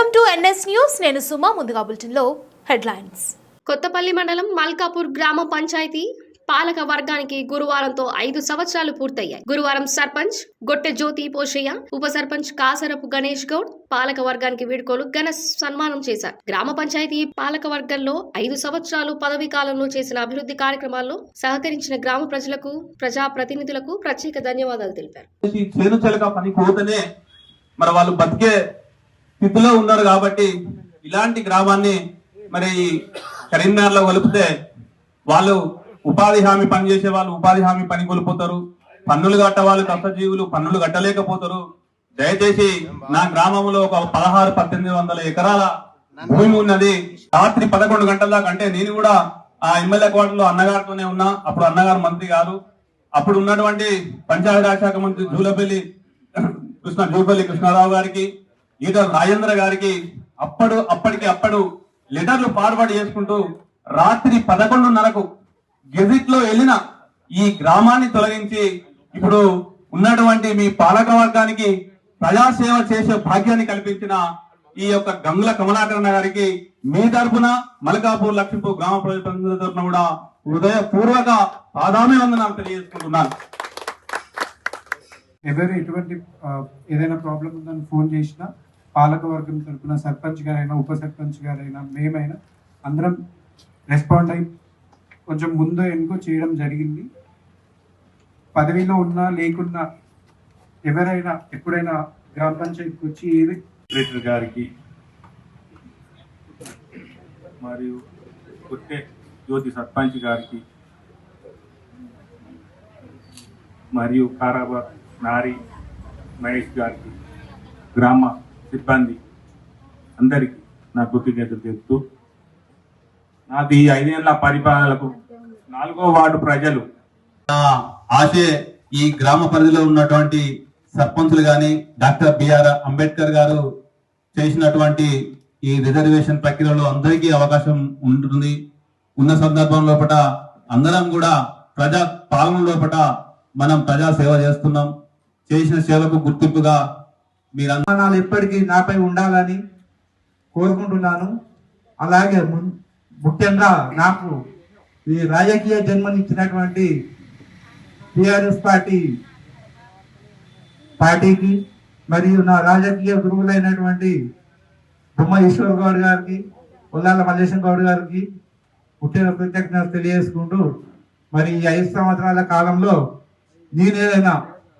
Welcome to NS news. నేను సుమా ముందుగా బులెటిన్లో హెడ్లైన్స్. కొత్తపల్లి మండలం మల్కాపూర్ గ్రామ పంచాయతీ పాలక వర్గానికి గురువారంతో ఐదు సంవత్సరాలు పూర్తయ్యాయి. గురువారం సర్పంచ్ గొట్టె జ్యోతి పోషయ్య ఉప సర్పంచ్ కాసరపు గణేష్ గౌడ్ పాలక వర్గానికి వీడ్కోలు ఘన సన్మానం చేశారు. గ్రామ పంచాయతీ పాలక వర్గంలో ఐదు సంవత్సరాలు పదవీ కాలంలో చేసిన అభివృద్ధి కార్యక్రమాల్లో సహకరించిన గ్రామ ప్రజలకు ప్రజా ప్రతినిధులకు ప్రత్యేక ధన్యవాదాలు తెలిపారు. మరి వాళ్ళు బతికే స్థితిలో ఉన్నారు కాబట్టి ఇలాంటి గ్రామాన్ని మరి కరీంనగర్లో కలిపితే వాళ్ళు ఉపాధి హామీ పని చేసే వాళ్ళు ఉపాధి హామీ పని కోల్పోతారు పన్నులు కట్ట వాళ్ళు కష్టజీవులు పన్నులు కట్టలేకపోతారు. దయచేసి నా గ్రామంలో ఒక పదహారు పద్దెనిమిది వందల ఎకరాల భూమి ఉన్నది. రాత్రి పదకొండు గంటల దాకా అంటే నేను కూడా ఆ ఎమ్మెల్యే కోటలో అన్నగారితోనే ఉన్నా. అప్పుడు అన్నగారు మంత్రి గారు. అప్పుడు ఉన్నటువంటి పంచాయతీరాజ్ శాఖ మంత్రి జూలపల్లి కృష్ణ జూపల్లి కృష్ణారావు గారికి ఈటల రాజేంద్ర గారికి అప్పుడు అప్పటికి అప్పుడు లెటర్లు ఫార్వర్డ్ చేసుకుంటూ రాత్రి పదకొండున్నరకు గెజిట్లో వెళ్ళిన ఈ గ్రామాన్ని తొలగించి ఇప్పుడు ఉన్నటువంటి మీ పాలక వర్గానికి ప్రజాసేవ చేసే భాగ్యాన్ని కల్పించిన ఈ యొక్క గంగుల కమలాకరణ గారికి మీ తరపున మలకాపూర్ లక్ష్మీపూర్ గ్రామ ప్రజల తరపున కూడా హృదయపూర్వక ఆదామి వందనాలు తెలియజేసుకుంటున్నాను ఎవరు ఎటువంటి ఏదైనా ప్రాబ్లం ఉందని ఫోన్ చేసినా పాలకవర్గం తరఫున సర్పంచ్ గారైనా ఉప సర్పంచ్ గారైనా మేమైనా అందరం రెస్పాండ్ అయి కొంచెం ముందు ఎన్కో చేయడం జరిగింది. పదవిలో ఉన్నా లేకున్నా ఎవరైనా ఎప్పుడైనా గ్రామ పంచాయతీకి వచ్చి ఏది? కలెక్టర్ గారికి మరియు కొట్టే జ్యోతి సర్పంచ్ గారికి మరియు కారాబాద్ నారి మహేష్ గారికి గ్రామ సిబ్బంది అందరికీ నా కృతజ్ఞతలు చెప్తూ నాది ఈ ఐదేళ్ళ పరిపాలనకు నాలుగో వార్డు ప్రజలు. ఆ ఆశే ఈ గ్రామ పరిధిలో ఉన్నటువంటి సర్పంచులు కానీ డాక్టర్ బిఆర్ అంబేద్కర్ గారు చేసినటువంటి ఈ రిజర్వేషన్ ప్రక్రియలో అందరికీ అవకాశం ఉంటుంది. ఉన్న సందర్భం లోపల అందరం కూడా ప్రజా పాలన లోపల మనం ప్రజా సేవ చేస్తున్నాం. చేసిన సేవకు గుర్తింపుగా మీరందరూ ప్రమాణాలు ఎప్పటికీ నాపై ఉండాలని కోరుకుంటున్నాను. అలాగే ము- ముఖ్యంగా నాకు ఈ రాజకీయ జన్మనిచ్చినటువంటి టిఆర్ఎస్ పార్టీ పార్టీకి మరియు నా రాజకీయ గురువులైనటువంటి బొమ్మ ఈశ్వర్ గౌడ్ గారికి ఉల్లాల మల్లేశం గౌడ్ గారికి పుట్టిన కృతజ్ఞత తెలియజేసుకుంటూ మరి ఈ ఐదు సంవత్సరాల కాలంలో నేనేదైనా